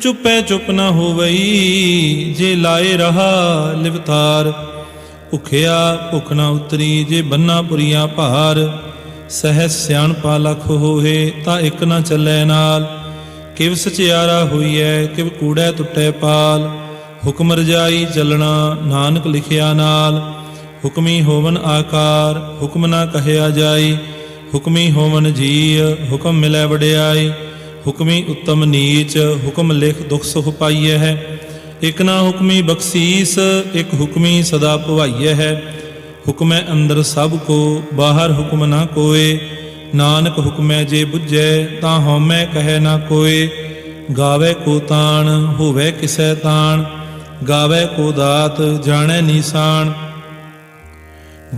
ਚੁੱਪੈ ਚੁੱਪ ਨਾ ਹੋਵਈ, ਜੇ ਲਾਏ ਰਹਾ ਲਿਵਤਾਰ। ਭੁਖਿਆ ਭੁਖ ਨਾ ਉਤਰੀ, ਜੇ ਬੰਨਾ ਪੁਰੀਆਂ ਭਾਰ। ਸਹਿ ਸਿਆਣਪਾ ਲਖ ਹੋਏ, ਤਾਂ ਇੱਕ ਨਾ ਚੱਲੈ ਨਾਲ। ਕਿਵ ਸਚਿਆਰਾ ਹੋਈਐ, ਕਿਵ ਕੂੜੈ ਟੁੱਟੈ ਪਾਲ। ਹੁਕਮ ਰਜਾਈ ਚੱਲਣਾ, ਨਾਨਕ ਲਿਖਿਆ ਨਾਲ। ਹੁਕਮੀ ਹੋਵਨ ਆਕਾਰ, ਹੁਕਮ ਨਾ ਕਹਿਆ ਜਾਈ। ਹੁਕਮੀ ਹੋਵਨ ਜੀ ਹੁਕਮ ਮਿਲੈ ਵਡਿਆਈ। ਹੁਕਮੀ ਉੱਤਮ ਨੀਚ, ਹੁਕਮ ਲਿਖ ਦੁਖ ਸੁਖ ਪਾਈਐ ਹੈ। ਇਕ ਨਾ ਹੁਕਮੀ ਬਖਸ਼ੀਸ, ਇਕ ਹੁਕਮੀ ਸਦਾ ਭਵਾਈਐ ਹੈ। ਹੁਕਮੈ ਅੰਦਰ ਸਭ ਕੋ, ਬਾਹਰ ਹੁਕਮ ਨਾ ਕੋਏ। ਨਾਨਕ ਹੁਕਮੈ ਜੇ ਬੁੱਝੈ, ਤਾਂ ਹਉਮੈ ਕਹੈ ਨਾ ਕੋਏ। ਗਾਵੇ ਕੋ ਤਾਣ, ਹੋਵੇ ਕਿਸੈ ਤਾਣ। ਗਾਵੇ ਕੋ ਦਾਤ, ਜਾਣੈ ਨੀਸਾਨ।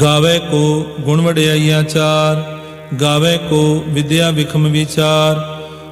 ਗਾਵੇ ਕੋ ਗੁਣ ਵਡਿਆਈਆ ਚਾਰ। ਗਾਵੇ ਕੋ ਵਿਦਿਆ ਵਿਖਮ ਵਿਚਾਰ।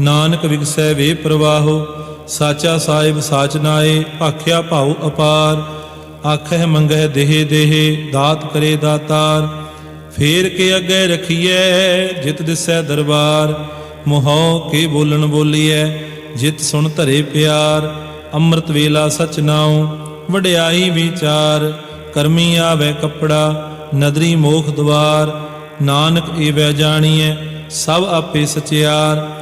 ਨਾਨਕ ਵਿਗਸੈ ਵੇ ਪ੍ਰਵਾਹੋ, ਸਾਚਾ ਸਾਹਿਬ ਸਾਚ ਨਾਏ ਭਾਖਿਆ ਭਾਉ ਅਪਾਰ। ਆਖਹਿ ਮੰਗਹਿ ਦੇਹ ਦੇਹ, ਦਾਤ ਕਰੇ ਦਾਤਾਰ। ਫੇਰ ਕੇ ਅੱਗੇ ਰਖੀਐ, ਜਿਤ ਦਿਸੈ ਦਰਬਾਰ। ਮੋਹਉ ਕੇ ਬੋਲਣ ਬੋਲੀਐ, ਜਿਤ ਸੁਣ ਧਰੇ ਪਿਆਰ। ਅੰਮ੍ਰਿਤ ਵੇਲਾ ਸਚ ਨਾਉ, ਵਡਿਆਈ ਵਿਚਾਰ। ਕਰਮੀ ਆਵੇ ਕਪੜਾ, ਨਦਰੀ ਮੋਖ ਦਵਾਰ। ਨਾਨਕ ਏਵੈ ਜਾਣੀਐ, ਸਭ ਆਪੇ ਸਚਿਆਰ।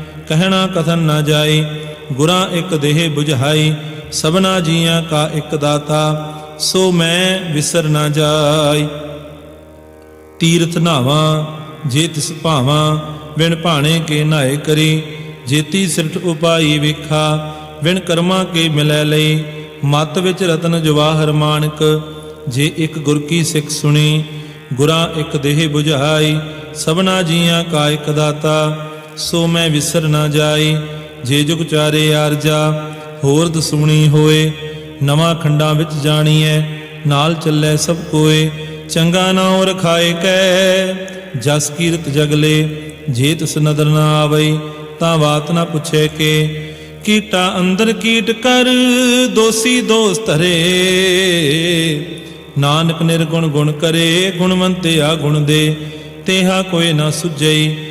ਕਹਿਣਾ ਕਥਨ ਨਾ ਜਾਏ ਗੁਰਾਂ ਇੱਕ ਦੇਹ 부ਝਾਈ ਸਭਨਾ ਜੀਆਂ ਕਾ ਇੱਕ ਦਾਤਾ, ਸੋ ਮੈਂ ਵਿਸਰ ਨਾ ਜਾਈ। ਤੀਰਥ ਨਾਵਾਂ ਜੇ ਤਿਸ ਭਾਵਾਂ, ਵਿਣ ਭਾਣੇ ਕੇ ਨਾਏ ਕਰੀ ਜੇਤੀ ਸਿਰਟ ਉਪਾਈ ਵੇਖਾ, ਵਿਣ ਕਰਮਾਂ ਕੇ ਮਿਲੈ ਲਈ, ਮਤ ਵਿੱਚ ਰਤਨ ਜਵਾਹਰ ਮਾਨਕ, ਜੇ ਇੱਕ ਗੁਰ ਕੀ ਸਿੱਖ ਸੁਣੀ ਗੁਰਾਂ ਇੱਕ ਦੇਹ 부ਝਾਈ ਸਭਨਾ ਜੀਆਂ ਕਾ ਇੱਕ ਦਾਤਾ ਸੋ ਮੈਂ ਵਿਸਰ ਨਾ ਜਾਈ ਜੇ ਜੁਗ ਚਾਰੇ ਆਰਜਾ, ਹੋਰ ਦਸੂਣੀ ਹੋਏ, ਨਵਾਂ ਖੰਡਾਂ ਵਿੱਚ ਜਾਣੀਐ, ਨਾਲ ਚੱਲੇ ਸਭ ਕੋਏ, ਚੰਗਾ ਨਾਉ ਰਖਾਏ ਕੈ, ਜਸ ਕੀਰਤ ਜਗਲੇ ਜੇ ਤਿਸ ਨਦਰ ਨਾ ਆਵੇ ਤਾਂ ਬਾਤ ਨਾ ਪੁੱਛੇ ਕੇ, ਕੀਟਾ ਅੰਦਰ ਕੀਟ ਕਰ, ਦੋਸੀ ਦੋਸ ਧਰੇ ਨਾਨਕ ਨਿਰਗੁਣ ਗੁਣ ਕਰੇ ਗੁਣਵੰਤਿਆ ਗੁਣ ਦੇ, ਤੇਹਾ ਕੋਈ ਨਾ ਸੁਝਈ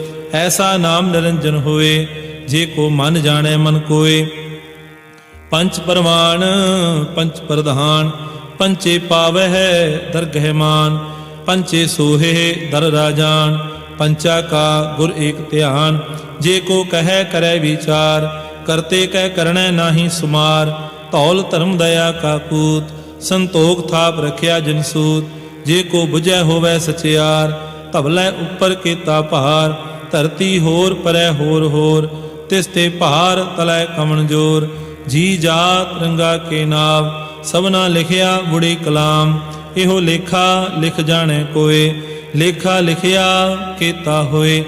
ਐਸਾ ਨਾਮ ਨਿਰੰਜਨ ਹੋਏ, ਜੇ ਕੋ ਮਨ ਜਾਣੈ ਮਨ ਕੋਏ। ਪੰਚ ਪਰਵਾਨ ਪੰਚ ਪ੍ਰਧਾਨ, ਪੰਚੇ ਪਾਵਹਿ, ਦਰਗਹਿ ਮਾਨ। ਪੰਚੇ ਸੋਹੇ, ਦਰ ਰਾਜਾਨ, ਪੰਚਾ ਕਾ ਗੁਰ ਏਕ ਧਿਆਨ। ਜੇ ਕੋ ਕਹੈ, ਕਰੈ ਵਿਚਾਰ, ਕਰਤੇ ਕਹਿ ਕਰਣੈ ਨਾਹੀ ਸੁਮਾਰ। ਧੌਲ ਧਰਮ ਦਇਆ ਕਾ ਪੂਤ ਸੰਤੋਖ ਥਾਪ ਰਖਿਆ ਜਿਨ ਸੂਤ। ਜੇ ਕੋ ਬੁਝੈ ਹੋਵੈ ਸਚਿਆਰ, ਧਵਲੇ ਉੱਪਰ ਕੀਤਾ ਭਾਰ। ਧਰਤੀ ਹੋਰ ਪਰੈ ਹੋਰ ਹੋਰ, ਤਿਸ ਤੇ ਭਾਰ ਤਲੈ ਕਮਣ ਜੋਰ। ਜੀ ਜਾਤ ਰੰਗਾ ਕੇ ਨਾਮ ਸਭਨਾ ਲਿਖਿਆ ਬੁੜੀ ਕਲਾਮ। ਇਹੋ ਲੇਖਾ ਲਿਖ ਜਾਣੈ ਕੋਏ, ਲੇਖਾ ਲਿਖਿਆ ਕੀਤਾ ਹੋਏ।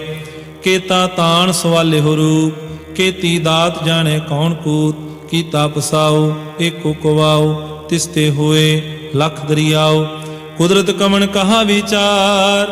ਕੀਤਾ ਤਾਣ ਸਵਾਲੇ ਹੋ ਰੂਪ, ਕੀਤੀ ਦਾਤ ਜਾਣੇ ਕੌਣ ਕੂਤ। ਕੀਤਾ ਪਸਾਉ ਏਕੋ ਕਵਾਉ ਤਿਸਤੇ ਹੋਏ, ਲਖ ਦਰਿਆਉ ਕੁਦਰਤ ਕਮਨ ਕਹਾ ਵਿਚਾਰ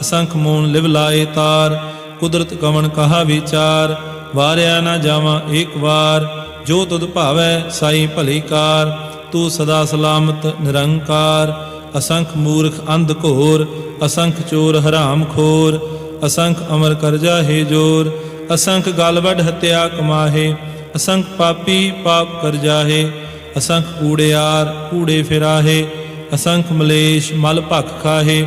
ਅਸੰਖ ਮੂਨ ਲਿਵ ਲਾਏ ਤਾਰ, ਕੁਦਰਤ ਕਵਣ ਕਹਾ ਵਿਚਾਰ, ਵਾਰਿਆ ਨਾ ਜਾਵਾਂ ਏਕ ਵਾਰ, ਜੋ ਤੁਧ ਭਾਵੈ ਸਾਈ ਭਲੀ ਕਾਰ, ਤੂੰ ਸਦਾ ਸਲਾਮਤ ਨਿਰੰਕਾਰ, ਅਸੰਖ ਮੂਰਖ ਅੰਧ ਘੋਰ, ਅਸੰਖ ਚੋਰ ਹਰਾਮ ਖੋਰ, ਅਸੰਖ ਅਮਰ ਕਰਜਾ ਹੈ ਜੋਰ, ਅਸੰਖ ਗਲ ਹਤਿਆ ਕਮਾਹੇ, ਅਸੰਖ ਪਾਪੀ ਪਾਪ ਕਰ ਜਾਹੇ, ਅਸੰਖ ਕੂੜਿਆਰ ਕੂੜੇ ਫਿਰਾਹੇ, ਅਸੰਖ ਮਲੇਸ਼ ਮਲ ਭਖ ਖਾਹੇ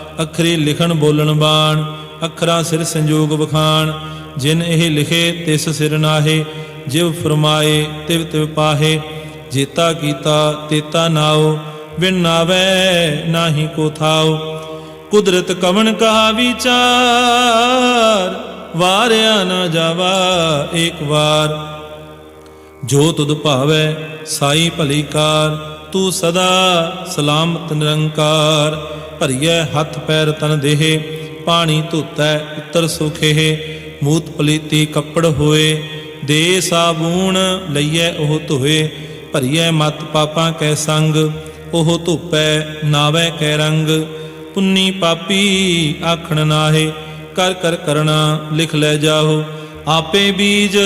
ਅਖਰੀ ਲਿਖਣ ਬੋਲਣ ਬਾਣ, ਅਖਰਾਂ ਸਿਰ ਸੰਜੋਗ ਵਖਾਣ। ਜਿਨ ਇਹ ਲਿਖੇ, ਤਿਸ ਸਿਰ ਨਾਹੇ, ਜਿਵ ਫਰਮਾਏ, ਤਿਵ ਤਿਵ ਪਾਹੇ। ਜੀਤਾ ਕੀਤਾ, ਤੇਤਾ ਨਾਉ ਬਿਨ ਨਾਵੇ ਨਾਹੀ ਕੋ ਥਾਉ ਕੁਦਰਤ ਕਵਣ ਕਹਾ ਵਿਚਾਰ, ਵਾਰਿਆ ਨਾ ਜਾਵਾ ਏਕ ਵਾਰ। ਜੋ ਤੁਧ ਭਾਵੈ, ਸਾਈ ਭਲੀ ਕਾਰ, ਤੂੰ ਸਦਾ ਸਲਾਮਤ ਨਿਰੰਕਾਰ। ਭਰੀਐ ਹੱਥ ਪੈਰ ਤਨ ਦੇਹੇ, ਪਾਣੀ ਧੁੱਤੈ ਉਤਰ ਸੁਖੇ ਮੂਤ ਪਲੀਤੀ ਕੱਪੜ ਹੋਏ, ਦੇ ਸਾਬੂਣ ਲਈਐ ਉਹ ਧੋਏ, ਭਰੀਐ ਮਤ ਪਾਪਾਂ ਕੈ ਸੰਗ, ਉਹ ਧੁਪੈ ਨਾਵੇ ਕੈ ਰੰਗ, ਪੁੰਨੀ ਪਾਪੀ ਆਖਣ ਨਾਹੇ, ਕਰ ਕਰ ਕਰਣਾ ਲਿਖ ਲੈ ਜਾਹੋ, ਆਪੇ ਬੀਜ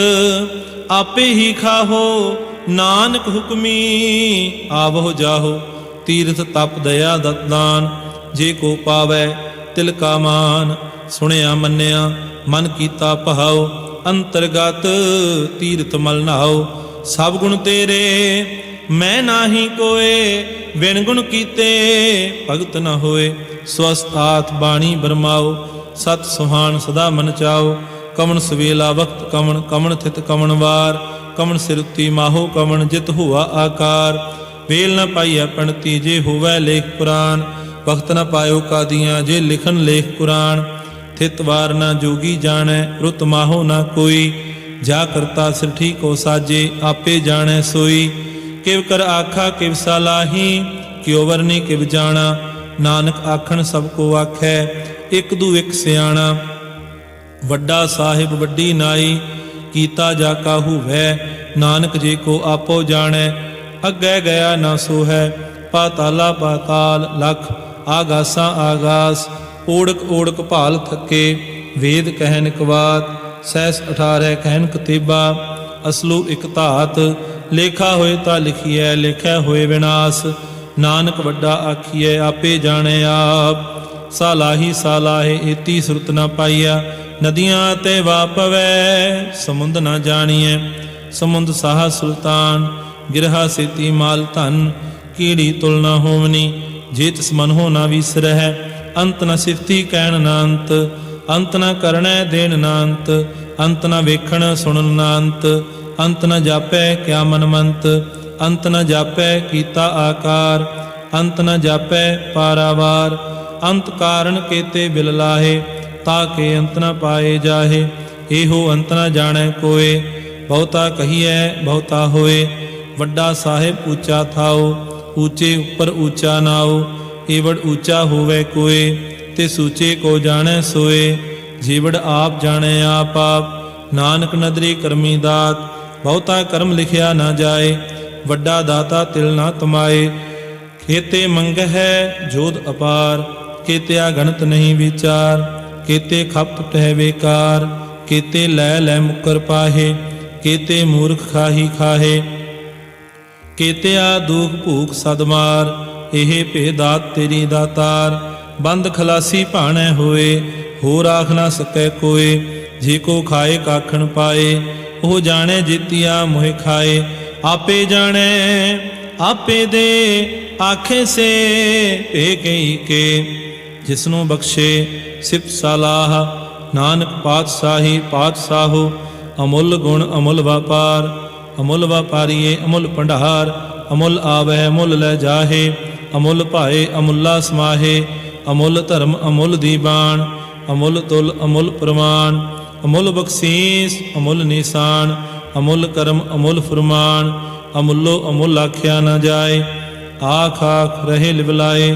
ਆਪੇ ਹੀ ਖਾਹੋ, ਨਾਨਕ ਹੁਕਮੀ ਆਵੋ ਜਾਹੋ, ਤੀਰਥ ਤਪ ਦਇਆ ਦਤਦਾਨ ਜੇ ਕੋ ਪਾਵੈ ਤਿਲ ਕਾ ਮਾਨ, ਸੁਣਿਆ ਮੰਨਿਆ, ਮਨ ਕੀਤਾ ਪਹਾਉ ਅੰਤਰਗਤ ਤੀਰਥ ਮਲ ਨਾਉ ਸਭ ਗੁਣ ਤੇਰੇ, ਮੈਂ ਨਾਹੀ ਕੋਏ ਵਿਣ ਗੁਣ ਕੀਤੇ ਭਗਤ ਨਾ ਹੋਏ। ਸਵਸਤਾਤ ਬਾਣੀ ਬਰਮਾਓ, ਸਤ ਸੁਹਾਣ ਸਦਾ ਮਨ ਚਾਓ। ਕਮਨ ਸਵੇਲਾ ਵਕਤ ਕਮਨ ਕਮਨ ਥਿਤ ਕਮਨ ਵਾਰ। ਕਮਨ ਸਿਰਤੀ ਮਾਹੋ, ਕਮਨ ਜਿਤ ਹੁਆ ਆਕਾਰ। ਵੇਲ ਨ ਪਾਈਐ ਪਣਤੀ ਜੇ ਹੋਵੈ ਲੇਖ ਪੁਰਾਨ। ਵਖਤ ਨ ਪਾਇਓ ਕਾਦੀਆਂ, ਜੇ ਲਿਖਣ ਲੇਖ ਕੁਰਾਨ, ਥਿਤ ਵਾਰ ਨ ਜੋਗੀ ਜਾਣੈ, ਰੁਤ ਮਾਹੋ ਨਾ ਕੋਈ। ਜਾ ਕਰਤਾ ਸਿਰ ਠੀਕ ਸਾਜੇ, ਆਪੇ ਜਾਣੈ ਸੋਈ। ਕਿਵ ਕਰ ਆਖਾ, ਕਿਵ ਸਲਾਹੀ ਕਿਉ ਵਰਨੀ ਕਿਵ ਜਾਣਾ। ਨਾਨਕ ਆਖਣ ਸਭ ਕੋ ਆਖੈ, ਇੱਕ ਦੂ ਇਕ ਸਿਆਣਾ। ਵੱਡਾ ਸਾਹਿਬ ਵੱਡੀ ਨਾਈ, ਕੀਤਾ ਜਾ ਕਾਹੂ ਵੈ ਨਾਨਕ ਜੇ ਕੋ ਆਪੋ ਜਾਣੈ, ਅੱਗੇ ਗਿਆ ਨਾ ਸੋ ਹੈ ਪਾਤਾਲਾ ਪਾਤਾਲ ਲਖ ਆਗਾਸਾਂ ਆਗਾਸ, ਓੜਕ ਓੜਕ ਭਾਲ ਥੱਕੇ, ਵੇਦ ਕਹਿਨ ਕਵਾਤ, ਸੈਸ 18 ਕਹਿਨ ਕਤੀਬਾ, ਅਸਲੂ ਇਕ ਧਾਤ, ਲੇਖਾ ਹੋਏ ਤਾਂ ਲਿਖੀਐ ਲਿਖਿਆ ਹੋਏ ਵਿਨਾਸ਼, ਨਾਨਕ ਵੱਡਾ ਆਖੀਐ, ਆਪੇ ਜਾਣੇ ਆਪ, ਸਾਲਾਹੀ ਸਾਲਾਹੇ ਏਤੀ ਸੁਰਤ ਨਾ ਪਾਈਆ ਨਦੀਆਂ ਤੇ ਵਾਪਵੈ ਸਮੁੰਦ ਨਾ ਜਾਣੀਐ, ਸਮੁੰਦ ਸਾਹ ਸੁਲਤਾਨ, ਗਿਰਹਾ ਸੇਤੀ ਮਾਲ ਧਨ, ਕੀੜੀ ਤੁਲਨਾ ਹੋਵਨੀ ਜੇ ਤਿਸ ਮਨ ਹੋ ਨਾ ਵਿਸਰਹਿ, ਅੰਤ ਨ ਸਿਫਤੀ ਕਹਿਣ ਨਾ ਅੰਤ ਅੰਤ ਨ ਕਰਣੈ ਦੇਣ ਨਾ ਅੰਤ ਅੰਤ ਨ ਵੇਖਣ ਸੁਣਨ ਨਾ ਅੰਤ ਅੰਤ ਨ ਜਾਪੈ ਕਿਆ ਮਨਮੰਤ ਅੰਤ ਨ ਜਾਪੈ ਕੀਤਾ ਆਕਾਰ, ਅੰਤ ਨ ਜਾਪੈ ਪਾਰਾਵਾਰ, ਅੰਤ ਕਾਰਨ ਕੇਤੇ ਬਿਲ ਲਾਹੇ ਤਾਕੇ ਅੰਤ ਨ ਪਾਏ ਜਾਹੇ, ਇਹੋ ਅੰਤ ਨ ਜਾਣੈ ਕੋਏ, ਬਹੁਤਾ ਕਹੀਐ ਬਹੁਤਾ ਹੋਏ, ਵੱਡਾ ਸਾਹਿਬ ਉੱਚਾ ਥਾਓ ਉੱਚੇ ਉੱਪਰ ਉੱਚਾ ਨਾਓ ਏਵੜ ਉੱਚਾ ਹੋਵੇ ਕੋਏ, ਤੇ ਸੂਚੇ ਕੋ ਜਾਣੈ ਸੋਏ। ਜੀਵੜ ਆਪ ਜਾਣੈ ਆਪ ਆਪ, ਨਾਨਕ ਨਦਰੀ ਕਰਮੀ ਦਾਤ। ਬਹੁਤਾ ਕਰਮ ਲਿਖਿਆ ਨਾ ਜਾਏ, ਵੱਡਾ ਦਾਤਾ ਤਿਲ ਨਾ ਤਮਾਏ। ਖੇਤੇ ਮੰਗ ਹੈ ਜੋਧ ਅਪਾਰ ਕੇਤਿਆ ਗਣਤ ਨਹੀਂ ਵਿਚਾਰ। ਕੇਤੇ ਖਪਤ ਟਹਿ ਵੇਕਾਰ ਕੇਤੇ ਲੈ ਲੈ ਮੁਕਰ ਪਾਹੇ ਕੇਤੇ ਮੂਰਖ ਖਾਹੀ ਖਾਹੇ। ਕੇਤਿਆ ਦੁਖ ਭੂਖ ਸਦਮਾਰ, ਇਹ ਭੇ ਦਾਤ ਤੇਰੀ। ਦਾਤਾਰ ਬੰਦ ਖਲਾਸੀ ਭਾਣੈ ਹੋਏ, ਹੋਰ ਆਖ ਨਾ ਸਕੈ ਕੋਏ। ਜੇ ਕੋ ਖਾਏ ਕਾਖਣ ਪਾਏ, ਉਹ ਜਾਣੈ ਜੀਤਿਆ ਮੋਹਿ ਖਾਏ। ਆਪੇ ਜਾਣੈ, ਆਪੇ ਦੇ, ਆਖੇ ਸੇ, ਭੇ ਕਈ ਕੇ। ਜਿਸਨੂੰ ਬਖਸ਼ੇ ਸਿਫਤ ਸਲਾਹ, ਨਾਨਕ ਪਾਤਸ਼ਾਹੀ ਪਾਤਸ਼ਾਹੋ, ਅਮੁੱਲ ਗੁਣ ਅਮੁੱਲ ਵਪਾਰ। ਅਮੁੱਲ ਵਪਾਰੀਏ ਅਮੁੱਲ ਭੰਡਾਰ ਅਮੁੱਲ ਆਵੈ ਅਮੁੱਲ ਲੈ ਜਾਹੇ ਅਮੁੱਲ ਭਾਏ ਅਮੁੱਲਾ ਸਮਾਹੇ ਅਮੁੱਲ ਧਰਮ ਅਮੁੱਲ ਦੀਬਾਨ ਅਮੁੱਲ ਤੁਲ ਅਮੁੱਲ ਪ੍ਰਮਾਨ ਅਮੁੱਲ ਬਖਸ਼ੀਸ ਅਮੁੱਲ ਨਿਸ਼ਾਨ ਅਮੁੱਲ ਕਰਮ ਅਮੁੱਲ ਫਰਮਾਨ ਅਮੁੱਲੋ ਅਮੁੱਲ ਆਖਿਆ ਨਾ ਜਾਏ ਆਖ ਆਖ ਰਹੇ ਲਿਵਲਾਏ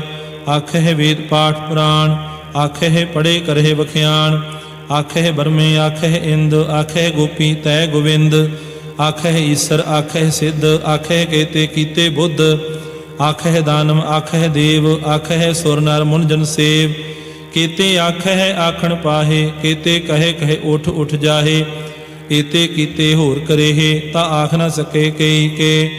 ਆਖੇ ਵੇਦ ਪਾਠ ਪੁਰਾਣ ਆਖੇ ਪੜੇ ਕਰਹਿ ਵਖਿਆਣ ਆਖੇ ਬਰਮੇ ਆਖੇ ਇੰਦ ਆਖੇ ਗੋਪੀ ਤੈ ਗੋਵਿੰਦ ਆਖੇ ਈਸ਼ਰ ਆਖੇ ਸਿੱਧ ਆਖੇ ਕੇਤੇ ਕੀਤੇ ਬੁੱਧ ਆਖੇ ਦਾਨਮ ਆਖੇ ਦੇਵ ਆਖੇ ਸੁਰ ਨਰ ਮੁਨ ਜਨ ਸੇਵ। ਕੀਤੇ ਆਖੇ ਆਖਣ ਪਾਹੇ, ਕੀਤੇ ਕਹੇ ਕਹੇ ਉਠ ਉਠ ਜਾਹੇ, ਕੀਤੇ ਕੀਤੇ ਹੋਰ ਕਰੇਹੇ, ਤਾਂ ਆਖ ਨਾ ਸਕੇ ਕਈ ਕੇ।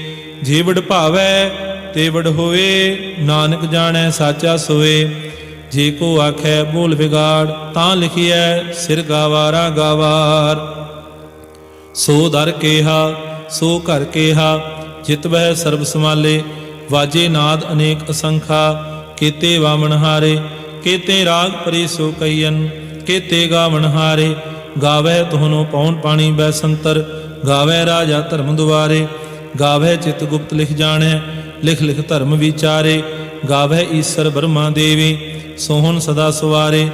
ਜੀਵੜ ਭਾਵੈ ਤੇ ਵਡ ਹੋਏ ਨਾਨਕ ਜਾਣੈ ਸਾਚਾ ਸੋਏ। ਜੇ ਕੋ ਆਖੈ ਬੋਲ ਵਿਗਾੜ, ਤਾਂ ਲਿਖਿਐ, ਸਿਰ ਗਾਵਾਰਾ ਗਾਵਾਰ। ਸੋ ਦਰ ਕੇਹਾ, ਸੋ ਘਰ ਕੇਹਾ, ਜਿਤ ਬਹਿ ਸਰਬ ਸਮਾਲੇ ਵਾਜੇ ਨਾਦ ਅਨੇਕ ਅਸੰਖਾ, ਕੀਤੇ ਵਾਮਨ ਹਾਰੇ, ਕੀਤੇ ਰਾਗ ਪਰੀ ਸੋ ਕਈਨ ਕੀਤੇ ਗਾਵਨ ਹਾਰੇ ਗਾਵੇ ਤੁਹਨੋ ਪੌਣ ਪਾਣੀ ਬੈ ਸੰਤਰ ਗਾਵੇ ਰਾਜਾ ਧਰਮ ਦੁਆਰੇ ਗਾਵੇ ਚਿਤ ਗੁਪਤ ਲਿਖ ਜਾਣੈ, ਲਿਖ ਲਿਖ ਧਰਮ ਵਿਚਾਰੇ ਗਾਵੇ ਈਸ਼ਰ ਬ੍ਰਹਮਾ ਦੇਵੀ, ਸੋਹਣ ਸਦਾ ਸਵਾਰੇ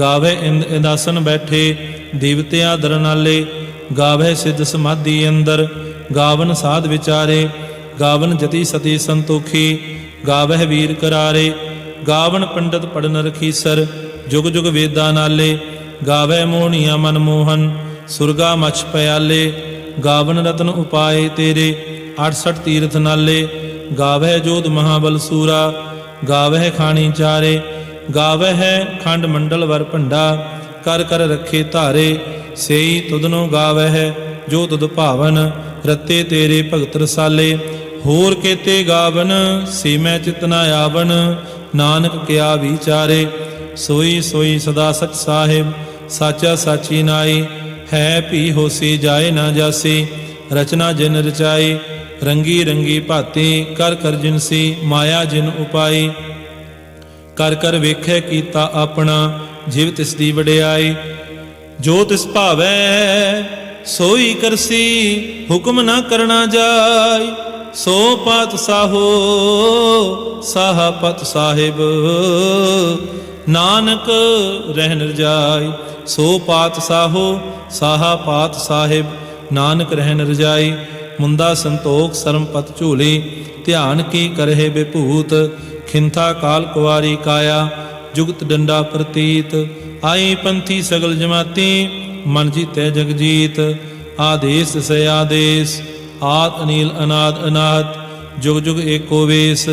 ਗਾਵੇ ਇੰਦ ਇੰਦਾਸਨ ਬੈਠੇ, ਦੇਵਤਿਆਂ ਦਰਨਾਲੇ ਗਾਵੇ ਸਿੱਧ ਸਮਾਧੀ ਅੰਦਰ, ਗਾਵਨ ਸਾਧ ਵਿਚਾਰੇ, ਗਾਵਨ ਜਤੀ ਸਤੀ ਸੰਤੋਖੀ, ਗਾਵਹਿ ਵੀਰ ਕਰਾਰੇ, ਗਾਵਨ ਪੰਡਤ ਪੜਨ ਰਖੀਸਰ, ਜੁਗ ਜੁਗ ਵੇਦਾਂ ਨਾਲੇ ਗਾਵੇ ਮੋਹਣੀਆਂ ਮਨ ਮੋਹਨ, ਸੁਰਗਾ ਮਛ ਪਿਆਲੇ, ਗਾਵਨ ਰਤਨ ਉਪਾਏ ਤੇਰੇ 68 ਤੀਰਥ ਨਾਲੇ ਗਾਵੇ ਜੋਧ ਮਹਾਬਲ ਸੂਰਾ ਗਾਵੇ ਖਾਣੀ ਚਾਰੇ ਗਾਵੇ ਹੈ ਖੰਡ ਮੰਡਲ ਵਰ ਭੰਡਾ, ਕਰ ਕਰ ਰੱਖੇ ਧਾਰੇ ਸੇਈ ਤੁਧਨੋ ਗਾਵੇ ਜੋ ਤੁਧ ਭਾਵਨ ਰਤੇ ਤੇਰੇ ਭਗਤ ਰਸਾਲੇ। ਹੋਰ ਕੇਤੇ ਗਾਵਨ, ਸੀਮੈ ਚਿਤਨਾ ਆਵਨ ਨਾਨਕ ਕਿਆ ਵਿਚਾਰੇ। ਸੋਈ ਸੋਈ ਸਦਾ ਸਚ ਸਾਹਿਬ, ਸਾਚਾ ਸਾਚੀ ਨਾਈ। ਹੈ ਭੀ ਹੋਸੀ ਜਾਏ ਨਾ ਜਾਸੀ, ਰਚਨਾ ਜਿਨ ਰਚਾਈ। ਰੰਗੀ ਰੰਗੀ ਭਾਤੀ, ਕਰ ਕਰ ਜਿਨਸੀ ਮਾਇਆ ਜਿਨ ਉਪਾਈ। ਕਰ ਕਰ ਵੇਖੈ ਕੀਤਾ ਆਪਣਾ, ਜਿਵ ਤਿਸ ਦੀ ਵਡਿਆਈ। ਜੋ ਤਿਸ ਭਾਵੈ, ਸੋਈ ਕਰਸੀ, ਹੁਕਮ ਨਾ ਕਰਨਾ ਜਾਈ। ਸੋ ਪਤ ਸਾਹੋ, ਸਾਹਾ ਪਤ ਸਾਹਿਬ। ਨਾਨਕ ਰਹਿ ਰਜਾਈ ਸੋ ਪਾਤ ਸਾਹੋ, ਸਾਹਾ ਪਾਤ ਸਾਹਿਬ। ਨਾਨਕ ਰਹਿ ਰਜਾਈ ਮੁੰਦਾ ਸੰਤੋਖ ਸਰਮ ਪਤ ਝੂਲੀ। ਧਿਆਨ ਕੀ ਕਰਹਿ ਬਿਭੂਤ, ਖਿੰਥਾ ਕਾਲ ਕੁਵਾਰੀ ਕਾਇਆ। ਜੁਗਤ ਡੰਡਾ ਪ੍ਰਤੀਤ ਆਈ ਪੰਥੀ ਸਗਲ ਜਮਾਤੀ, ਮਨ ਜੀਤੈ ਜਗ ਆਦੇਸ ਸੇ ਆਦੇਸ, ਆਦ ਅਨੀਲ ਅਨਾਦ ਅਨਾਹਤ, ਜੁਗ ਜੁਗ ਏਕੋ ਵੇਸ,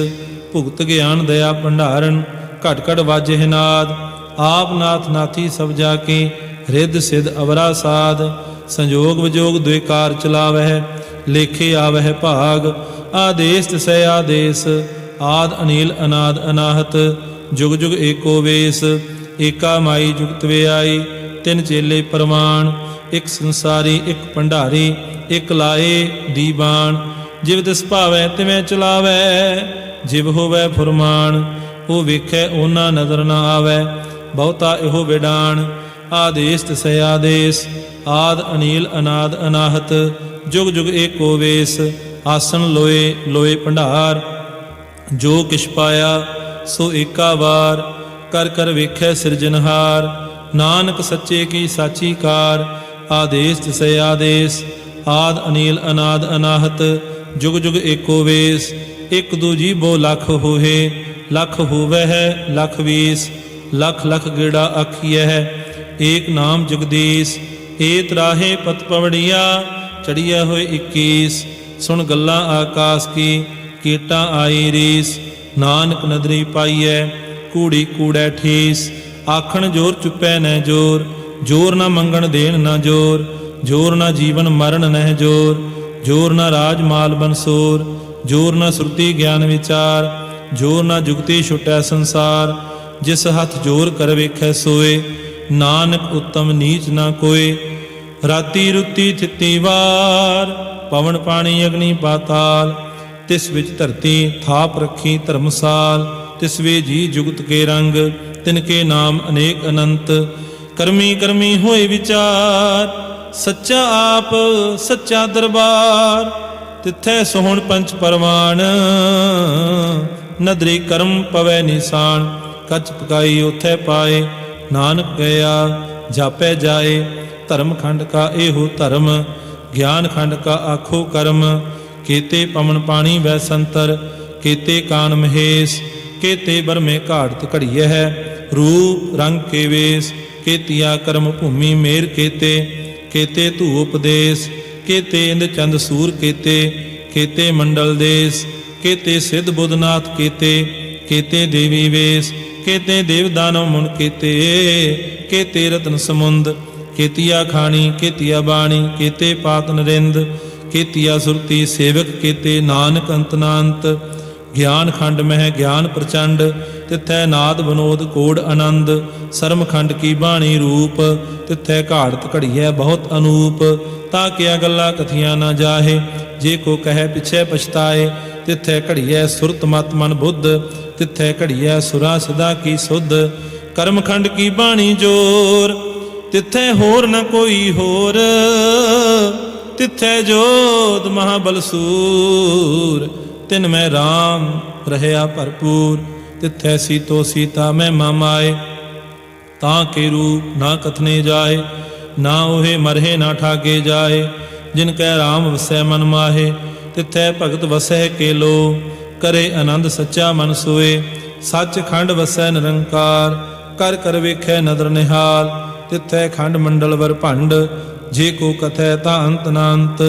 ਭੁਗਤ ਗਿਆਨ ਦਇਆ ਭੰਡਾਰਨ, ਘਟ ਘਟ ਵਾਜੇ ਨਾਦ, ਆਪ ਨਾਥ ਨਾਥੀ ਸਭ ਜਾ ਕੇ ਰਿੱਧ ਸਿਧ ਅਵਰਾ ਸਾਧ ਸੰਜੋਗ ਵਿਜੋਗ ਦੁਇਕਾਰ ਚਲਾਵਹਿ, ਲੇਖੇ ਆਵਹਿ ਭਾਗ, ਆਦੇਸ ਤਿਸੈ ਆਦੇਸ, ਆਦ ਅਨੀਲ ਅਨਾਦ ਅਨਾਹਤ, ਜੁਗ ਜੁਗ ਏਕੋ ਵੇਸ ਏਕਾ ਮਾਈ ਜੁਗਤ ਆਈ ਤਿੰਨ ਚੇਲੇ ਪਰਮਾਨ ਇੱਕ ਸੰਸਾਰੀ, ਇੱਕ ਭੰਡਾਰੀ, ਇੱਕ ਲਾਏ ਦੀਵਾਨ ਜਿਵ ਤਿਸ ਭਾਵੈ ਤਿਵੇਂ ਚਲਾਵੈ, ਜਿਵ ਹੋਵੈ ਫੁਰਮਾਨ। ਉਹ ਵੇਖੈ ਉਹਨਾਂ ਨਜ਼ਰ ਨਾ ਆਵੈ, ਬਹੁਤਾ ਇਹੋ ਵਿਡਾਨ। ਆਦੇਸ ਤਿਸੈ ਆਦੇਸ, ਆਦ ਅਨੀਲ ਅਨਾਦ ਅਨਾਹਤ, ਜੁਗ ਜੁਗ ਏਕੋ ਵੇਸ। ਆਸਣ ਲੋਏ ਲੋਏ ਭੰਡਾਰ, ਜੋ ਕਿਛ ਪਾਇਆ, ਸੋ ਏਕਾ ਵਾਰ। ਕਰ ਕਰ ਵੇਖੈ ਸਿਰਜਨਹਾਰ ਨਾਨਕ ਸੱਚੇ ਕੀ ਸਾਚੀ ਕਾਰ ਆਦੇਸ ਤਿਸੈ ਆਦੇਸ, ਆਦ ਅਨੀਲ ਅਨਾਦ ਅਨਾਹਤ, ਜੁਗ ਜੁਗ ਏਕੋ ਵੇਸ, ਇਕ ਦੂਜੀ ਬੋ ਲਖ ਹੋਏ ਲਖ ਹੋਵੇ ਹੈ ਲਖ ਵੀਸ, ਲਖ ਲਖ ਗੇੜਾ ਆਖੀਐ ਹੈ, ਏਕ ਨਾਮ ਜਗਦੀਸ਼ ਏ ਤਰਾਹੇ ਪਤ ਪਵੜੀਆ ਚੜੀਆ ਹੋਏ 21 ਸੁਣ ਗੱਲਾਂ ਆਕਾਸ ਕੀ, ਕੀਟਾਂ ਆਈ ਰੀਸ, ਨਾਨਕ ਨਦਰੀ ਪਾਈਐ ਕੂੜੀ ਕੂੜੈ ਠੀਸ, ਆਖਣ ਜੋਰ ਚੁੱਪੈ ਨਹਿ ਜੋਰ ਜੋਰ ਨਾ ਮੰਗਣ ਦੇਣ ਨਾ ਜੋਰ ਜੋਰ ਨਾ ਜੀਵਨ ਮਰਨ ਨਹਿ ਜੋਰ ਜੋਰ ਨਾ ਰਾਜ ਮਾਲ ਬਨਸੋਰ ਜੋਰ ਨਾ ਸੁਰਤੀ ਗਿਆਨ ਵਿਚਾਰ, ਜੋਰ ਨਾ ਜੁਗਤੀ ਛੁਟੈ ਸੰਸਾਰ, ਜਿਸ ਹੱਥ ਜੋਰ ਕਰ ਵੇਖੈ ਸੋਏ, ਨਾਨਕ ਉਤਮ ਨੀਚ ਨਾ ਕੋਏ, ਰਾਤੀ ਰੁੱਤੀ ਥਿੱਤੀ ਵਾਰ, ਪਵਨ ਪਾਣੀ ਅਗਨੀ ਪਾਤਾਲ, ਤਿਸ ਵਿੱਚ ਧਰਤੀ ਥਾਪ ਰੱਖੀ ਧਰਮਸਾਲ ਤਿਸਵੇ ਜੀ ਜੁਗਤ ਕੇ ਰੰਗ, ਤਿਨ ਕੇ ਨਾਮ ਅਨੇਕ ਅਨੰਤ। ਕਰਮੀ ਕਰਮੀ ਹੋਏ ਵਿਚਾਰ, ਸੱਚਾ ਆਪ ਸੱਚਾ ਦਰਬਾਰ। ਤਿੱਥੈ ਸੋਹਣ ਪੰਚ ਪਰਵਾਨ ਨਦਰੀ ਕਰਮ ਪਵੈ ਨਿਸ਼ਾਨ। ਕੱਚ ਪਕਾਈ ਉਥੈ ਪਾਏ, ਨਾਨਕ ਗਿਆ, ਜਾਪੈ ਜਾਏ। ਧਰਮ ਖੰਡ ਕਾ ਇਹੋ ਧਰਮ, ਗਿਆਨ ਖੰਡ ਕਾ ਆਖੋ ਕਰਮ। ਕੀਤੇ ਪਵਨ ਪਾਣੀ ਵੈ ਸੰਤਰ, ਕੀਤੇ ਕਾਨ ਮਹੇਸ਼। ਕੀਤੇ ਬਰਮੇ ਘਾੜਤ ਘੜੀਐ ਹੈ। ਰੂਪ, ਰੰਗ ਕੇ ਵੇਸ, ਕੀਤਿਆ ਕਰਮ ਭੂਮੀ ਮੇਰ ਕੀਤੇ ਕੀਤੇ ਧੂ ਉਪਦੇਸ਼, ਕੀਤੇ ਇੰਦ ਚੰਦ ਸੂਰ ਕੀਤੇ ਕੀਤੇ ਮੰਡਲ ਦੇਸ, ਕੀਤੇ ਸਿੱਧ ਬੁੱਧਨਾਥ ਕੇਤੇ, ਕੀਤੇ ਦੇਵੀ ਵੇਸ, ਕੀਤੇ ਦੇਵ ਦਾਨਵ ਮੁਨ ਕੀਤੇ ਕੀਤੇ ਰਤਨ ਸਮੁੰਦ, ਕੀਤਿਆ ਖਾਣੀ, ਕੀਤਿਆ ਬਾਣੀ, ਕੀਤੇ ਪਾਤ ਨਰਿੰਦ, ਕੀਤਿਆ ਸੁਰਤੀ ਸੇਵਕ ਕੀਤੇ ਨਾਨਕ ਅੰਤਨਾੰਤ ਗਿਆਨ ਖੰਡ ਮਹਿ ਗਿਆਨ ਪ੍ਰਚੰਡ, ਤਿੱਥੈ ਨਾਦ ਬਨੋਦ ਕੋੜ ਆਨੰਦ, ਸਰਮ ਖੰਡ ਕੀ ਬਾਣੀ ਰੂਪ, ਤਿੱਥੈ ਘਾੜਤ ਘੜੀਐ ਬਹੁਤ ਅਨੂਪ, ਤਾਂ ਕਿਆ ਗੱਲਾਂ ਕਥੀਆਂ ਨਾ ਜਾਹੇ, ਜੇ ਕੋ ਕਹੈ ਪਿਛੈ ਪਛਤਾਏ, ਤਿਥੈ ਘੜੀਐ ਸੁਰਤ ਮਤ ਮਨ ਬੁੱਧ, ਤਿੱਥੈ ਘੜੀਐ ਸੁਰਾ ਸਦਾ ਕੀ ਸੁਧ, ਕਰਮ ਖੰਡ ਕੀ ਬਾਣੀ ਜੋਰ, ਤਿੱਥੈ ਹੋਰ ਨ ਕੋਈ ਹੋਰ, ਤਿੱਥੈ ਜੋਤ ਮਹਾਬਲ ਸੂਰ ਤਿਨ ਮੈਂ RAM ਰਹਿਆ ਭਰਪੂਰ, ਤਿਥੈ ਸੀਤੋ ਸੀਤਾ ਮੈਂ ਮਾਮਾਏ ਤਾਂ ਕੇ ਰੂਪ ਨਾ ਕਥਨੇ ਜਾਏ, ਨਾ ਉਹੇ ਮਰਹੇ ਨਾ ਠਾਗੇ ਜਾਏ। ਜਿਨ ਕੈ RAM ਵਸੈ ਮਨ ਮਾਹੇ, ਤਿੱਥੈ ਭਗਤ ਵਸੈ ਕੇ ਲੋ ਕਰੇ ਆਨੰਦ ਸੱਚਾ ਮਨ ਸੋਏ, ਸੱਚ ਖੰਡ ਵਸੈ ਨਿਰੰਕਾਰ। ਕਰ ਕਰ ਵੇਖੈ ਨਦਰ ਨਿਹਾਲ, ਤਿਥੈ ਖੰਡ ਮੰਡਲ ਵਰ ਭੰਡ। ਜੇ ਕੋ ਕਥੈ ਤਾਂ ਅੰਤ ਨਾ ਅੰਤ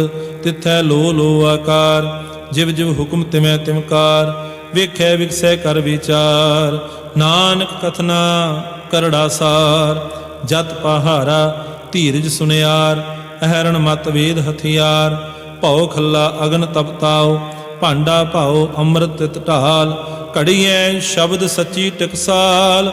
ਤਿੱਥੈ ਲੋ ਲੋ ਆਕਾਰ। ਜਿਵ ਜਿਵ ਹੁਕਮ ਤਿਮੈ ਤਿਮਕਾਰ ਵੇਖੈ ਵਿਕਸੈ ਕਰ ਵਿਚਾਰ। ਨਾਨਕ ਕਥਨਾ ਕਰੜਾ ਸਾਰ, ਜਤ ਪਹਾਰਾ ਧੀਰਜ ਸੁਨਿਆਰ। ਅਹਰਣ ਮਤ ਵੇਦ ਹਥਿਆਰ, ਭਉ ਖੱਲਾ ਅਗਨ ਤਪਤਾਓ ਭਾਂਡਾ ਭਾਉ ਅੰਮ੍ਰਿਤ ਤਿਤ ਢਾਲ, ਘੜੀਐ ਸ਼ਬਦ ਸੱਚੀ ਟਕਸਾਲ।